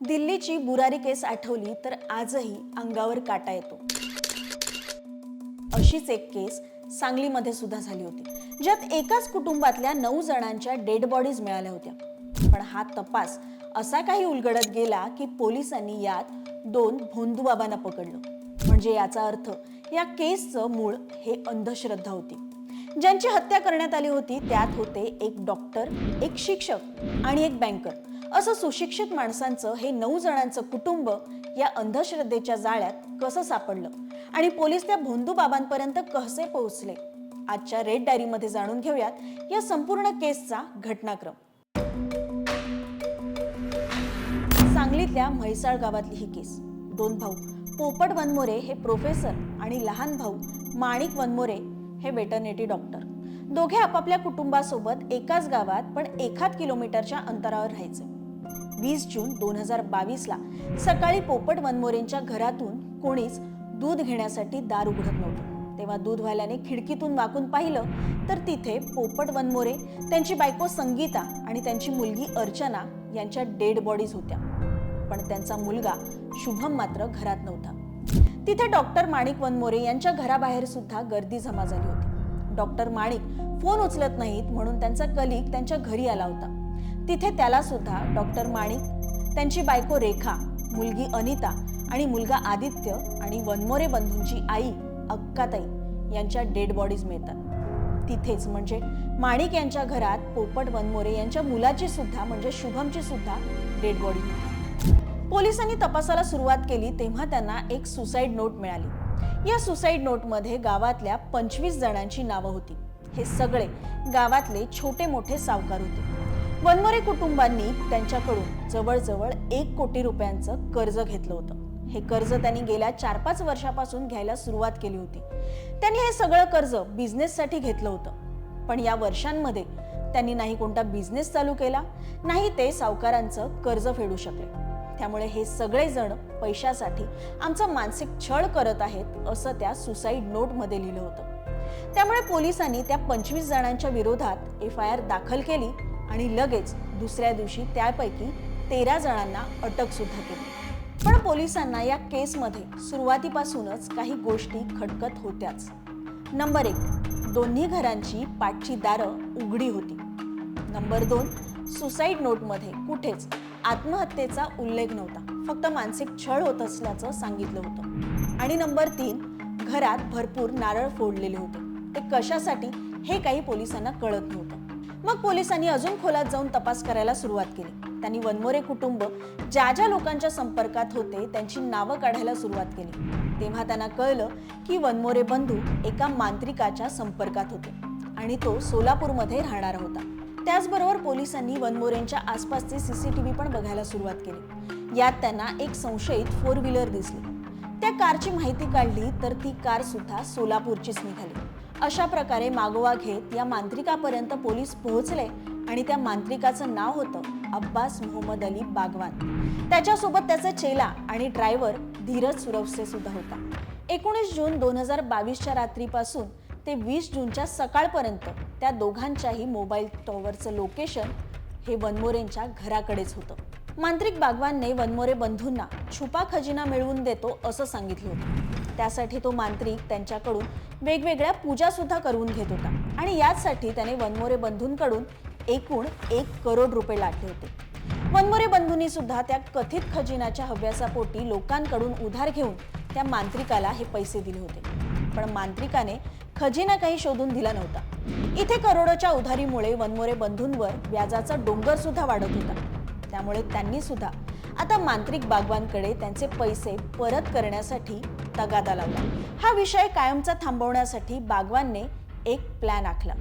दिल्लीची बुरारी केस आठवली तर आजही अंगावर काटा येतो. अशीच एक केस सांगलीमध्ये सुद्धा झाली होती ज्यात एकाच कुटुंबातल्या नऊ जणांच्या डेड बॉडीज मिळाल्या होत्या. पण हा तपास असा काही उलगडत गेला की पोलिसांनी यात दोन भोंदूबाबांना पकडलं. म्हणजे याचा अर्थ या केसचं मूळ हे अंधश्रद्धा होती. ज्यांची हत्या करण्यात आली होती त्यात होते एक डॉक्टर एक शिक्षक आणि एक बँकर असं सुशिक्षित माणसांचं हे नऊ जणांचं कुटुंब या अंधश्रद्धेच्या जाळ्यात कसं सापडलं? आणि पोलीस त्या भोंदू बाबांपर्यंत कसे पोहोचले? आजच्या रेड डायरीमध्ये जाणून घेऊयात या संपूर्ण केसचा घटनाक्रम. सांगलीतल्या म्हैसाळ गावातली ही केस. दोन भाऊ. पोपट वनमोरे हे प्रोफेसर आणि लहान भाऊ माणिक वनमोरे हे वेटरनेटी डॉक्टर दोघे आपापल्या कुटुंबासोबत एकाच गावात पण एखाद किलोमीटरच्या अंतरावर राहायचे. वीस जून दोन हजार बावीसला सकाळी पोपट वनमोरेंच्या घरातून कोणीच दूध घेण्यासाठी दार उघडत नव्हतं. तेव्हा दूधवाल्याने खिडकीतून वाकून पाहिलं तर तिथे पोपट वनमोरे त्यांची बायको संगीता आणि त्यांची मुलगी अर्चना यांच्या डेड बॉडीज होत्या. पण त्यांचा मुलगा शुभम मात्र घरात नव्हता. तिथे डॉक्टर माणिक वनमोरे यांच्या घराबाहेर सुद्धा गर्दी जमा झाली होती. डॉक्टर माणिक फोन उचलत नाहीत म्हणून त्यांचा कलिक त्यांच्या घरी आला होता. तिथे त्याला सुद्धा डॉक्टर माणिक त्यांची बायको रेखा मुलगी अनिता आणि मुलगा आदित्य आणि वनमोरे बंधूंची आई अक्काताई यांच्या डेड बॉडीज मिळतात. तिथेच म्हणजे माणिक यांच्या घरात पोपट वनमोरे यांच्या मुलाची सुद्धा म्हणजे शुभमची सुद्धा डेड बॉडी होती. पोलिसांनी तपासाला सुरुवात केली तेव्हा त्यांना एक सुसाईड नोट मिळाली. या सुसाईड नोटमध्ये गावातल्या पंचवीस जणांची नावं होती. हे सगळे गावातले छोटे मोठे सावकार होते. वनमोरे कुटुंबांनी त्यांच्याकडून जवळजवळ एक कोटी रुपयांचं कर्ज घेतलं होतं. हे कर्ज त्यांनी गेल्या चार पाच वर्षापासून घ्यायला सुरुवात केली होती. त्यांनी हे सगळं कर्ज बिझनेससाठी घेतलं होतं. पण या वर्षांमध्ये त्यांनी नाही कोणता बिझनेस चालू केला नाही ते सावकारांचं कर्ज फेडू शकले. त्यामुळे हे सगळेजण पैशासाठी आमचा मानसिक छळ करत आहेत असं त्या सुसाईड नोटमध्ये लिहिलं होतं. त्यामुळे पोलिसांनी त्या पंचवीस जणांच्या विरोधात एफ आय आर दाखल केली आणि लगेच दुसऱ्या दिवशी त्यापैकी तेरा जणांना अटक सुद्धा केली. पण पोलिसांना या केसमध्ये सुरुवातीपासूनच काही गोष्टी खटकत होत्याच. नंबर एक दोन्ही घरांची पाठची दारं उघडी होती. नंबर दोन सुसाईड नोटमध्ये कुठेच आत्महत्येचा उल्लेख नव्हता. फक्त मानसिक छळ होत असल्याचं सांगितलं होतं. आणि नंबर तीन घरात भरपूर नारळ फोडलेले होते. ते कशासाठी हे काही पोलिसांना कळत नव्हतं. मग पोलिसांनी अजून खोलात जाऊन तपास करायला सुरुवात केली. त्यांनी वनमोरे कुटुंब ज्या ज्या लोकांच्या संपर्कात होते त्यांची नावं काढायला सुरुवात केली. तेव्हा त्यांना कळलं की वनमोरे बंधू एका मांत्रिकाच्या संपर्कात होते आणि तो सोलापूरमध्ये राहणारा होता. त्याचबरोबर पोलिसांनी वनमोरेंच्या आसपासचे सीसीटीव्ही पण बघायला सुरुवात केली. यात त्यांना एक संशयित फोर व्हीलर दिसली. त्या कारची माहिती काढली तर ती कार सुद्धा सोलापूरचीच निघाली. अशा प्रकारे मागोवा घेत या मांत्रिकापर्यंत पोलीस पोहोचले आणि त्या मांत्रिकाचं नाव होतं अब्बास मोहम्मद अली बागवान. त्याच्यासोबत त्याचा चेला आणि ड्रायव्हर धीरज सुरवसे सुद्धा होता. एकोणीस जून दोन हजार बावीसच्या रात्रीपासून ते वीस जूनच्या सकाळपर्यंत त्या दोघांच्याही मोबाईल टॉवरचं लोकेशन हे वनमोरेंच्या घराकडेच होतं. मांत्रिक बागवानने वनमोरे बंधूंना छुपा खजिना मिळवून देतो असं सांगितलं होतं. त्यासाठी तो मांत्रिक त्यांच्याकडून वेगवेगळ्या पूजा सुद्धा करून घेत होता आणि याचसाठी त्याने वनमोरे बंधूंकडून एकूण एक करोड रुपये लाटले होते. वनमोरे बंधूंनी सुद्धा त्या कथित खजिनाच्या हव्यासापोटी लोकांकडून उधार घेऊन त्या मांत्रिकाला हे पैसे दिले होते. पण मांत्रिकाने खजिना काही शोधून दिला नव्हता. इथे करोडोच्या उधारीमुळे वनमोरे बंधूंवर व्याजाचा डोंगर सुद्धा वाढत होता. त्यामुळे त्यांनी सुद्धा आता मांत्रिक बागवानकडे त्यांचे पैसे परत करण्यासाठी तगादा लावला. हा विषय कायमचा थांबवण्यासाठी बागवानने एक प्लॅन आखला.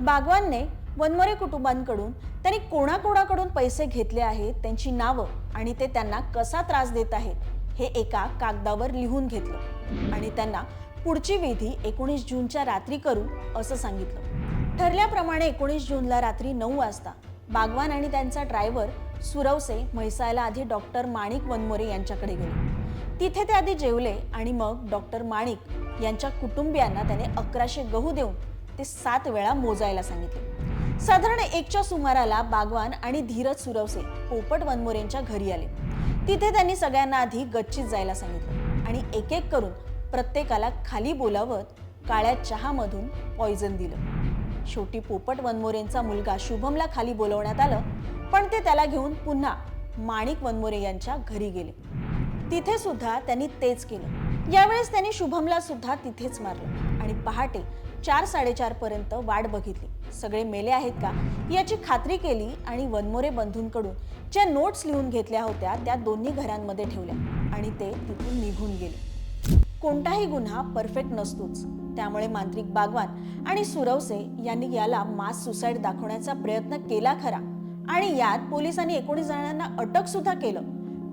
बागवानने वनमोरे कुटुंबांकडून त्यांनी कोणाकोणाकडून पैसे घेतले आहेत त्यांची नावं आणि ते त्यांना कसा त्रास देत आहेत हे एका कागदावर लिहून घेतलं. आणि त्यांना पुढची विधी एकोणीस जूनच्या रात्री करू असं सांगितलं. ठरल्याप्रमाणे एकोणीस जूनला रात्री नऊ वाजता बागवान आणि त्यांचा ड्रायव्हर सुरवसे म्हैसायला आधी डॉक्टर माणिक वनमोरे यांच्याकडे गेले. तिथे ते आधी जेवले आणि मग डॉक्टर माणिक यांच्या कुटुंबियांना त्याने अकराशे गहू देऊन ते सात वेळा मोजायला सांगितले. साधारण एकच्या सुमाराला बागवान आणि धीरज सुरवसे पोपट वनमोरेंच्या घरी आले. तिथे त्यांनी सगळ्यांना आधी गच्चीत जायला सांगितलं आणि एक एक करून प्रत्येकाला खाली बोलावत काळ्या चहामधून पॉइझन दिलं. शेवटी पोपट वनमोरेंचा मुलगा शुभमला खाली बोलवण्यात आलं पण ते त्याला घेऊन पुन्हा माणिक वनमोरे यांच्या घरी गेले. तिथे सुद्धा त्यांनी तेच केलं. यावेळेस त्यांनी शुभमला सुद्धा तिथेच मारलं आणि पहाटे चार साडेचार पर्यंत वाट बघितली. सगळे मेले आहेत का? याची खात्री केली आणि वनमोरे बंधूंकडून ज्या नोट्स लिहून घेतल्या होत्या त्या दोन्ही घरांमध्ये ठेवल्या आणि ते तिथून निघून गेले. कोणताही गुन्हा परफेक्ट नसतोच. त्यामुळे मांत्रिक बागवान आणि सुरवसे यांनी याला मास सुसाईड दाखवण्याचा प्रयत्न केला खरा. आणि यात पोलिसांनी एकोणीस जणांना अटक सुद्धा केलं.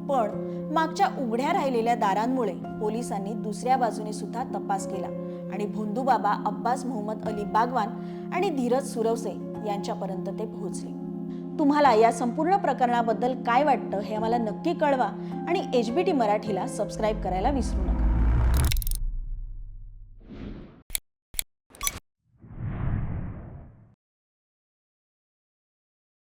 पण मागच्या उघड्या राहिलेल्या दारांमुळे पोलिसांनी दुसऱ्या बाजूने सुद्धा तपास केला. आणि भोंदूबाबा अब्बास मोहम्मद अली बागवान आणि धीरज सुरवसे यांच्यापर्यंत ते पोहोचले. तुम्हाला या संपूर्ण प्रकरणाबद्दल काय वाटतं हे आम्हाला नक्की कळवा आणि एच बी टी मराठीला सबस्क्राईब करायला विसरू नका.